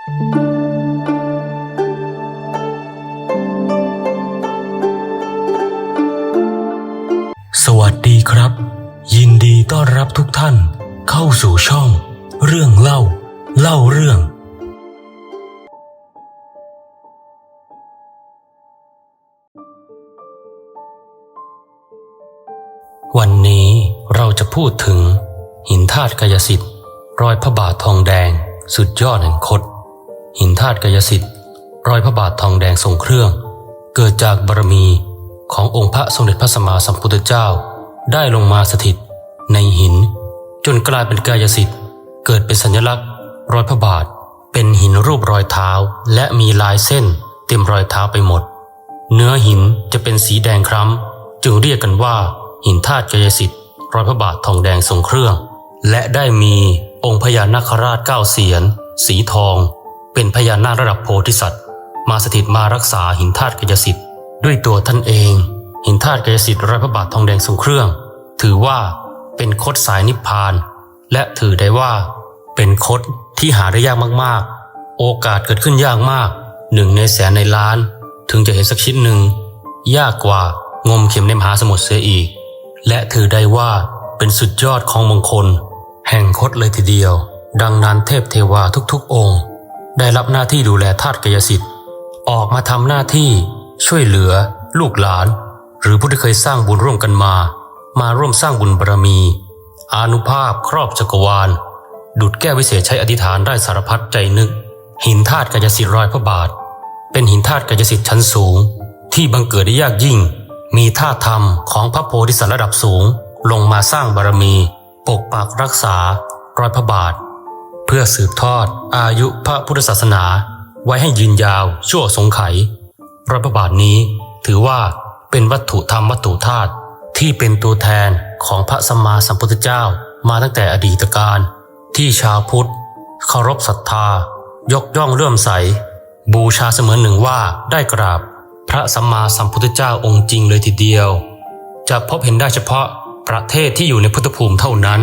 สวัสดีครับ ยินดีต้อนรับทุกท่านเข้าสู่ช่อง เรื่องเล่า เล่าเรื่อง วันนี้เราจะพูดถึงหินธาตุกายสิทธิ์รอยพระบาททองแดง สุดยอดแห่งคด หินธาตุกายสิทธิ์รอยพระบาททองแดงทรงเครื่อง เกิดจากบารมีขององค์พระสมเด็จพระสัมมาสัมพุทธเจ้า ได้ลงมาสถิต ในหิน จนกลายเป็นกายสิทธิ์เกิดเป็นสัญลักษณ์ รอยพระบาทเป็นหินรูปรอยเท้า และมีลายเส้นเต็มรอยเท้าไปหมด เนื้อหินจะเป็นสีแดงคล้ำจึงเรียกกันว่า หินธาตุกายสิทธิ์รอยพระบาททองแดงทรงเครื่อง และได้มีองค์พญานาคราชเก้าเสียน สีทอง เป็นพญานาคระดับโพธิสัตว์ มาสถิตมารักษาหินธาตุกายสิทธิ์ด้วยตัวท่านเอง หินธาตุกายสิทธิ์รอยพระบาททองแดงทรงเครื่อง ถือว่าเป็นคดสายนิพพาน และถือได้ว่าเป็นคดที่หาได้ยากมากๆ โอกาสเกิดขึ้นยากมากหนึ่งในแสนในล้าน ถึงจะเห็นสักชิ้นหนึ่ง ยากกว่างมเข็มในมหาสมุทรเสียอีก และถือได้ว่าเป็นสุดยอดของมงคล แห่งคดเลยทีเดียว ดังนั้นเทพเทวาทุกๆองค์ ได้รับหน้าที่ดูแลธาตุกายสิทธิ์ ออกมาทำหน้าที่ช่วยเหลือ ลูกหลาน หรือผู้ที่เคยสร้างบุญร่วมกันมา มาร่วมสร้างบุญบารมี อานุภาพครอบจักรวาล ดุดแก้ววิเศษใช้อธิษฐานได้สารพัดใจนึก หินธาตุกายสิทธิ์รอยพระบาท เป็นหินธาตุกายสิทธิ์ชั้นสูง ที่บังเกิดได้ยากยิ่ง มีธาตุธรรมของพระโพธิสัตว์ระดับสูง ลงมาสร้างบารมี ปกปักรักษารอยพระบาท พื่อสืบทอดอายุพระพุทธศาสนา ไว้ให้ยืนยาวชั่วสงไขยรอยพระบาทนี้ถือว่าเป็นวัตถุธรรมวัตถุธาตุที่เป็นตัวแทนของพระสัมมาสัมพุทธเจ้ามาตั้งแต่อดีตการ ที่ชาวพุทธเคารพศรัทธา ยกย่องเลื่อมใส บูชาเสมือนหนึ่งว่าได้กราบ พระสัมมาสัมพุทธเจ้าองค์จริงเลยทีเดียว จะพบเห็นได้เฉพาะประเทศที่อยู่ในพุทธภูมิเท่านั้น